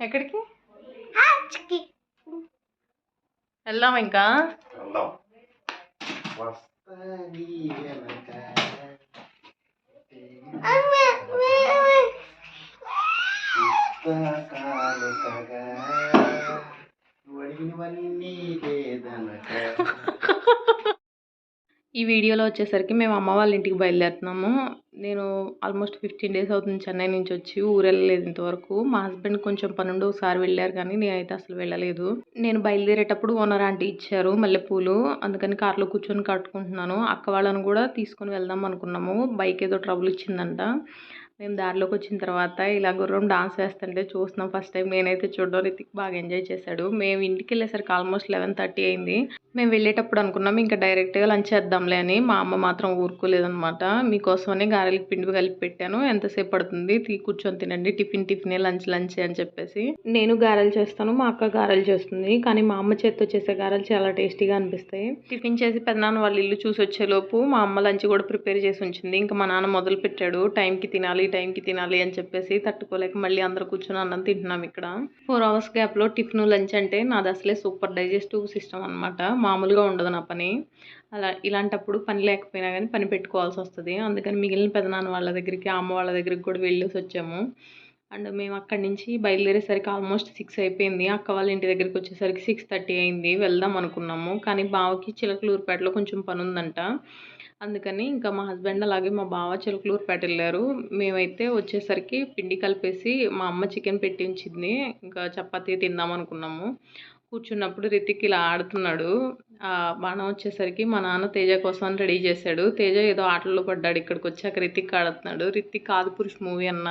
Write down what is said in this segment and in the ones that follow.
ఎక్కడికి? వెళ్దాం ఇంకా? వెళ్దాం. వస్తాది వెనక. పుస్తకాలుకగా నువ్వు అడిగినవన్నీ లేదనక. ఈ వీడియోలో వచ్చేసరికి మేము అమ్మ వాళ్ళ ఇంటికి బయలుదేరుతున్నాము. నేను ఆల్మోస్ట్ ఫిఫ్టీన్ డేస్ అవుతుంది చెన్నై నుంచి వచ్చి ఊరెళ్ళలేదు ఇంతవరకు. మా హస్బెండ్ కొంచెం పనుండి ఒకసారి వెళ్ళారు కానీ నేనైతే అసలు వెళ్ళలేదు. నేను బయలుదేరేటప్పుడు ఓనర్ ఆంటీ ఇచ్చారు మల్లెపూలు. అందుకని కార్లో కూర్చొని కట్టుకుంటున్నాను. అక్క వాళ్ళని కూడా తీసుకొని వెళ్దాం అనుకున్నాము. బైక్ ఏదో ట్రబుల్ ఇచ్చిందంట. మేము దారిలోకి వచ్చిన తర్వాత ఇలా గుర్రం డాన్స్ వేస్తుంటే చూస్తున్నాం. ఫస్ట్ టైం నేనైతే చూడడం రితిక్ బాగా ఎంజాయ్ చేశాడు. మేము ఇంటికి వెళ్ళేసరికి ఆల్మోస్ట్ లెవెన్ థర్టీ అయింది. మేము వెళ్ళేటప్పుడు అనుకున్నాం ఇంకా డైరెక్ట్గా లంచ్ చేద్దాంలే అని. మా అమ్మ మాత్రం ఊరుకోలేదనమాట మీకోసమనే గారెలకి పిండి కలిపి పెట్టాను. ఎంతసేపు పడుతుంది? తీ కూర్చొని తినండి. టిఫిన్ టిఫినే లంచ్ లంచ్ అని చెప్పేసి. నేను గారెలు చేస్తాను మా అక్క గారెలు చేస్తుంది. కానీ మా అమ్మ చేత్తో చేసే గారెలు చాలా టేస్టీగా అనిపిస్తాయి. టిఫిన్ చేసి పెద్దనాన్న వాళ్ళ ఇల్లు చూసి వచ్చేలోపు మా అమ్మ లంచ్ కూడా ప్రిపేర్ చేసి ఉంచింది. ఇంకా మా నాన్న మొదలు పెట్టాడు. టైంకి తినాలి టైంకి తినాలి అని చెప్పేసి తట్టుకోలేక మళ్ళీ అందరూ కూర్చొని అన్నం తింటున్నాం ఇక్కడ. ఫోర్ అవర్స్ గ్యాప్లో టిఫిన్ లంచ్ అంటే నాది అసలే సూపర్ డైజెస్టివ్ సిస్టమ్ అనమాట మామూలుగా ఉండదు నా పని. అలా ఇలాంటప్పుడు పని లేకపోయినా కానీ పని పెట్టుకోవాల్సి వస్తుంది. అందుకని మిగిలిన పెదనాన్న వాళ్ళ దగ్గరికి అమ్మ వాళ్ళ దగ్గరికి కూడా వెళ్ళేసి వచ్చాము. అండ్ మేము అక్కడి నుంచి బయలుదేరేసరికి ఆల్మోస్ట్ సిక్స్ అయిపోయింది. అక్క వాళ్ళ ఇంటి దగ్గరికి వచ్చేసరికి సిక్స్ థర్టీ అయింది. వెళ్దాం అనుకున్నాము. కానీ బావకి చిలకలూరుపేటలో కొంచెం పని ఉందంట అందుకని ఇంకా మా హస్బెండ్ అలాగే మా బావ చిలకలూరుపేట వెళ్ళారు. మేమైతే వచ్చేసరికి పిండి కలిపేసి మా అమ్మ చికెన్ పెట్టించింది. ఇంకా చపాతీ తిందాం అనుకున్నాము. కూర్చున్నప్పుడు రితిక్ ఇలా ఆడుతున్నాడు. బాణం వచ్చేసరికి మా నాన్న తేజ కోసం రెడీ చేశాడు. తేజ ఏదో ఆటల్లో పడ్డాడు ఇక్కడికి వచ్చాక రితిక్ ఆడుతున్నాడు. రితిక్ ఆదిపురుష్ మూవీ అన్న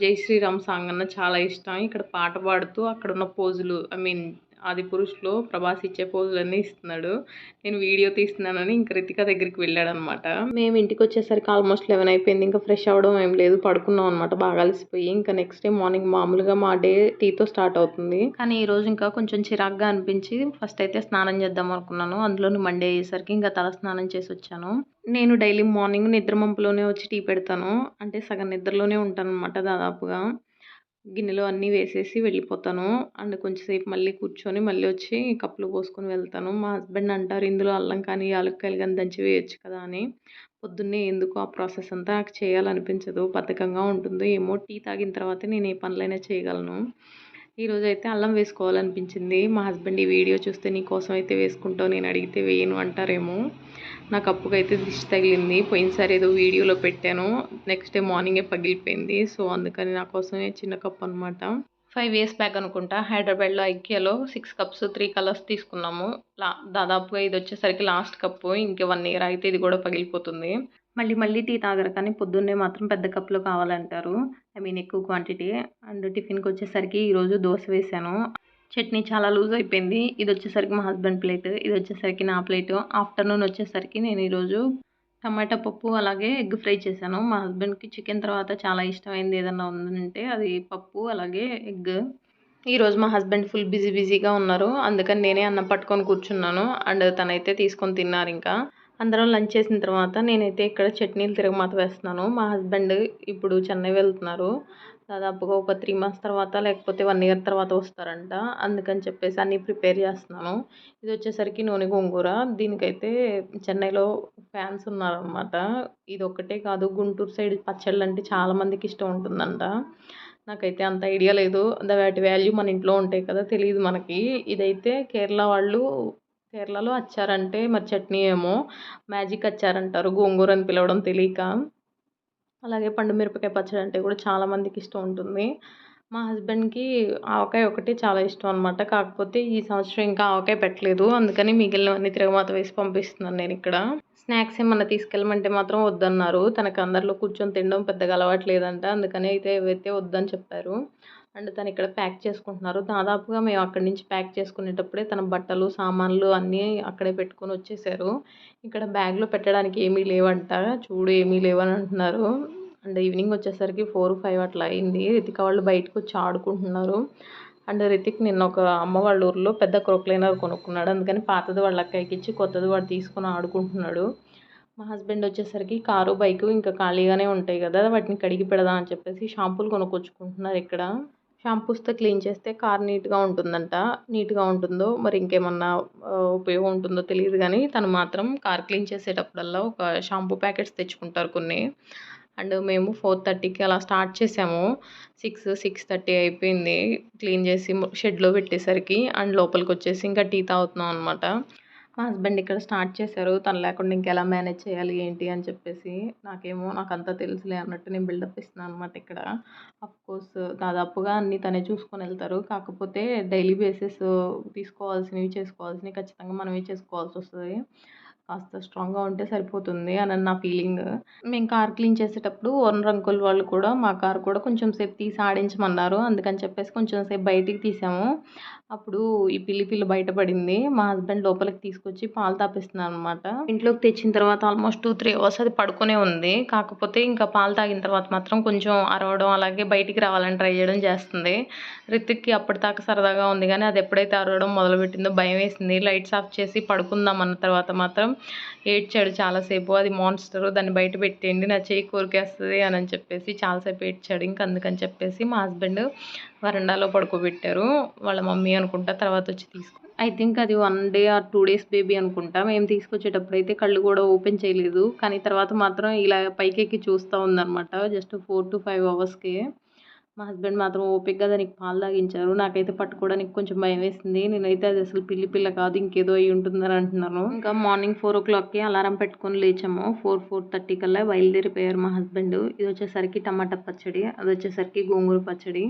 జై శ్రీరామ్ సాంగ్ అన్న చాలా ఇష్టం. ఇక్కడ పాట పాడుతూ అక్కడ ఉన్న పోజులు ఐ మీన్ ఆది పురుషులో ప్రభాస్ ఇచ్చే పోజులన్నీ ఇస్తున్నాడు. నేను వీడియో తీస్తున్నానని ఇంక రితిక దగ్గరికి వెళ్ళాడు అనమాట మేము ఇంటికి వచ్చేసరికి ఆల్మోస్ట్ లెవెన్ అయిపోయింది. ఇంకా ఫ్రెష్ అవ్వడం ఏం లేదు. పడుకున్నాం అనమాట. బాగా అలసిపోయి ఇంకా నెక్స్ట్ డే మార్నింగ్ మామూలుగా మా డే టీతో స్టార్ట్ అవుతుంది. కానీ ఈ రోజు ఇంకా కొంచెం చిరాగ్గా అనిపించి ఫస్ట్ అయితే స్నానం చేద్దాం అనుకున్నాను. అందులోని మండే అయ్యేసరికి ఇంకా తల స్నానం చేసి వచ్చాను. నేను డైలీ మార్నింగ్ నిద్ర మంపులోనే వచ్చి టీ పెడతాను. అంటే సగం నిద్రలోనే ఉంటాను అనమాట దాదాపుగా. గిన్నెలో అన్నీ వేసేసి వెళ్ళిపోతాను. అండ్ కొంచెంసేపు మళ్ళీ కూర్చొని మళ్ళీ వచ్చి కప్పులు పోసుకొని వెళ్తాను. మా హస్బెండ్ అంటారు ఇందులో అల్లం కానీ యాలక్కాయలు కానీ దంచి వేయొచ్చు కదా అని. పొద్దున్నే ఎందుకు ఆ ప్రాసెస్ అంతా నాకు చేయాలనిపించదు బద్ధకంగా ఉంటుందో. ఏమో టీ తాగిన తర్వాత నేను ఏ పనులైనా చేయగలను. ఈరోజు అయితే అల్లం వేసుకోవాలనిపించింది. మా హస్బెండ్ ఈ వీడియో చూస్తే నీ కోసం అయితే వేసుకుంటావు నేను అడిగితే వేయను అంటారేమో. నా కప్పుకైతే దిష్టి తగిలింది. పోయినసారి ఏదో వీడియోలో పెట్టాను. నెక్స్ట్ డే మార్నింగే పగిలిపోయింది. సో అందుకని నా కోసమే చిన్న కప్ అనమాట ఫైవ్ ఇయర్స్ బ్యాక్ అనుకుంటా హైదరాబాద్లో ఐకియాలో సిక్స్ కప్స్ త్రీ కలర్స్ తీసుకున్నాము. లా దాదాపుగా ఇది వచ్చేసరికి లాస్ట్ కప్పు ఇంక వన్ ఇయర్ అయితే ఇది కూడా పగిలిపోతుంది. మళ్ళీ మళ్ళీ టీ తాగరు కానీ పొద్దున్నే మాత్రం పెద్ద కప్లో కావాలంటారు. ఐ మీన్ ఎక్కువ క్వాంటిటీ అండ్ టిఫిన్కి వచ్చేసరికి ఈరోజు దోశ వేసాను. చట్నీ చాలా లూజ్ అయిపోయింది. ఇది వచ్చేసరికి మా హస్బెండ్ ప్లేట్. ఇది వచ్చేసరికి నా ప్లేట్. ఆఫ్టర్నూన్ వచ్చేసరికి నేను ఈరోజు టమాటా పప్పు అలాగే ఎగ్ ఫ్రై చేశాను. మా హస్బెండ్కి చికెన్ తర్వాత చాలా ఇష్టమైంది ఏదన్నా ఉందంటే అది పప్పు అలాగే ఎగ్. ఈరోజు మా హస్బెండ్ ఫుల్ బిజీ బిజీగా ఉన్నారు. అందుకని నేనే అన్నం పట్టుకొని కూర్చున్నాను. అండ్ తనైతే తీసుకొని తిన్నారు ఇంకా. అందరం లంచ్ చేసిన తర్వాత నేనైతే ఇక్కడ చట్నీలు తిరగమాత వేస్తున్నాను. మా హస్బెండ్ ఇప్పుడు చెన్నై వెళ్తున్నారు. దాదాపుగా ఒక త్రీ మంత్స్ తర్వాత లేకపోతే వన్ ఇయర్ తర్వాత వస్తారంట. అందుకని చెప్పేసి అన్నీ ప్రిపేర్ చేస్తున్నాను. ఇది వచ్చేసరికి నూనె గోంగూర. దీనికైతే చెన్నైలో ఫ్యాన్స్ ఉన్నారనమాట ఇది ఒక్కటే కాదు గుంటూరు సైడ్ పచ్చళ్ళు అంటే చాలామందికి ఇష్టం ఉంటుందంట. నాకైతే అంత ఐడియా లేదు. ద- వాటి వాల్యూ మన ఇంట్లో ఉంటాయి కదా తెలియదు మనకి. ఇదైతే కేరళ వాళ్ళు కేరళలో అచ్చారంటే మరి చట్నీ ఏమో మ్యాజిక్ అచ్చారంటారు. గోంగూర అని పిలవడం తెలియక. అలాగే పండు మిరపకాయ పచ్చడి అంటే కూడా చాలా మందికి ఇష్టం ఉంటుంది. మా హస్బెండ్కి ఆవకాయ ఒకటి చాలా ఇష్టం అనమాట కాకపోతే ఈ సంవత్సరం ఇంకా ఆవకాయ పెట్టలేదు. అందుకని మిగిలినవన్నీ తిరగమాత వేసి పంపిస్తున్నాను నేను ఇక్కడ. స్నాక్స్ ఏమన్నా తీసుకెళ్ళమంటే మాత్రం వద్దన్నారు. తనకు అందరిలో కూర్చొని తినడం పెద్దగా అలవాటు లేదంట. అందుకని అయితే ఏవైతే వద్దని చెప్పారు. అండ్ తను ఇక్కడ ప్యాక్ చేసుకుంటున్నారు. దాదాపుగా మేము అక్కడి నుంచి ప్యాక్ చేసుకునేటప్పుడే తన బట్టలు సామాన్లు అన్నీ అక్కడే పెట్టుకొని వచ్చేసారు. ఇక్కడ బ్యాగ్లో పెట్టడానికి ఏమీ లేవంట. చూడు ఏమీ లేవని అంటున్నారు అండ్ ఈవినింగ్ వచ్చేసరికి ఫోర్ ఫైవ్ అట్లా అయింది. రితిక వాళ్ళు బయటకు వచ్చి ఆడుకుంటున్నారు. అండ్ రితిక్ నిన్న ఒక అమ్మ వాళ్ళ ఊర్లో పెద్ద క్రోక్లైనర్ కొనుక్కున్నాడు. అందుకని పాతది వాళ్ళ అక్కయ్యకి ఇచ్చి కొత్తది వాడు తీసుకొని ఆడుకుంటున్నాడు. మా హస్బెండ్ వచ్చేసరికి కారు బైకు ఇంకా ఖాళీగానే ఉంటాయి కదా వాటిని కడిగి పెడదాం అని చెప్పేసి షాంపూలు కొనుక్కొచ్చుకుంటున్నారు ఇక్కడ. షాంపూస్తో క్లీన్ చేస్తే కార్ నీట్గా ఉంటుందంట. నీట్గా ఉంటుందో మరి ఇంకేమన్నా ఉపయోగం ఉంటుందో తెలియదు కానీ తను మాత్రం కార్ క్లీన్ చేసేటప్పుడల్లా ఒక షాంపూ ప్యాకెట్స్ తెచ్చుకుంటారు కొన్ని. అండ్ మేము ఫోర్ థర్టీకి అలా స్టార్ట్ చేసాము. సిక్స్ సిక్స్ థర్టీ అయిపోయింది. క్లీన్ చేసి షెడ్లో పెట్టేసరికి అండ్ లోపలికి వచ్చేసి ఇంకా టీ తాగుతున్నాం అనమాట మా హస్బెండ్ ఇక్కడ స్టార్ట్ చేశారు. తను లేకుండా ఇంకెలా మేనేజ్ చేయాలి ఏంటి అని చెప్పేసి నాకేమో నాకు అంతా తెలుసులే అన్నట్టు నేను బిల్డప్ ఇస్తున్నాను అనమాట ఇక్కడ. కోర్స్ దాదాపుగా అన్నీ తనే చూసుకొని వెళ్తారు. కాకపోతే డైలీ బేసిస్ తీసుకోవాల్సినవి చేసుకోవాల్సినవి ఖచ్చితంగా మనమే చేసుకోవాల్సి వస్తుంది. కాస్త స్ట్రాంగ్గా ఉంటే సరిపోతుంది అని నా ఫీలింగ్. మేము కార్ క్లీన్ చేసేటప్పుడు ఓనర్ అంకుల్ వాళ్ళు కూడా మా కార్ కూడా కొంచెం సేపు తీసి ఆడించమన్నారు. అందుకని చెప్పేసి కొంచెం సేపు బయటికి తీసాము. అప్పుడు ఈ పిల్లి పిల్లి బయటపడింది. మా హస్బెండ్ లోపలికి తీసుకొచ్చి పాలు తాపిస్తున్నాను అనమాట ఇంట్లోకి తెచ్చిన తర్వాత ఆల్మోస్ట్ టూ త్రీ అవర్స్ అది పడుకునే ఉంది. కాకపోతే ఇంకా పాలు తాగిన తర్వాత మాత్రం కొంచెం అరవడం అలాగే బయటికి రావాలని ట్రై చేయడం చేస్తుంది. రితిక్కి అప్పటిదాకా సరదాగా ఉంది కానీ అది ఎప్పుడైతే అరవడం మొదలుపెట్టిందో భయం వేసింది. లైట్స్ ఆఫ్ చేసి పడుకుందాం అన్న తర్వాత మాత్రం ఏడ్చాడు చాలాసేపు. అది మాన్స్టర్ దాన్ని బయట పెట్టేయండి నా చేయి కోరికేస్తుంది అని అని చెప్పేసి చాలాసేపు ఏడ్చాడు. ఇంక అందుకని చెప్పేసి మా హస్బెండ్ వరండాలో పడుకోబెట్టారు. వాళ్ళ మమ్మీ అనుకుంటా తర్వాత వచ్చి తీసుకో. ఐ థింక్ అది one day or two days baby అనుకుంటా. మేము తీసుకొచ్చేటప్పుడు అయితే కళ్ళు కూడా ఓపెన్ చేయలేదు. కానీ తర్వాత మాత్రం ఇలా పైకెక్కి చూస్తూ ఉందన్నమాట. జస్ట్ ఫోర్ టు ఫైవ్ అవర్స్కే మా హస్బెండ్ మాత్రం ఓపికగా దానికి పాలు తాగించారు. నాకైతే పట్టుకోవడానికి కొంచెం భయం వేసింది. నేనైతే అది అసలు పిల్లి పిల్ల కాదు ఇంకేదో అయి ఉంటుందని అంటున్నాను ఇంకా మార్నింగ్ ఫోర్ ఓ క్లాక్కి అలారం పెట్టుకొని లేచాము. ఫోర్ ఫోర్ థర్టీ కల్లా బయలుదేరిపోయారు మా హస్బెండ్. ఇది వచ్చేసరికి టమాటా పచ్చడి అది వచ్చేసరికి గోంగూర పచ్చడి.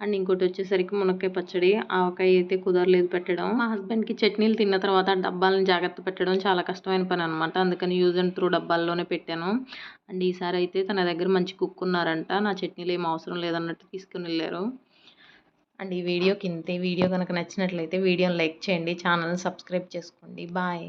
అండ్ ఇంకోటి వచ్చేసరికి మునక్కాయ పచ్చడి ఆవకాయ అయితే కుదరలేదు పెట్టడం. మా హస్బెండ్కి చట్నీలు తిన్న తర్వాత డబ్బాలను జాగ్రత్త పెట్టడం చాలా కష్టమైన పని అనమాట అందుకని యూజ్ అండ్ త్రూ డబ్బాల్లోనే పెట్టాను. అండ్ ఈసారి అయితే తన దగ్గర మంచి కుక్ ఉన్నారంట. నా చట్నీలు ఏం అవసరం లేదన్నట్టు తీసుకుని వెళ్ళారు. అండ్ ఈ వీడియోకి ఇంతే వీడియో కనుక నచ్చినట్లయితే వీడియోని లైక్ చేయండి ఛానల్ని సబ్స్క్రైబ్ చేసుకోండి. బాయ్.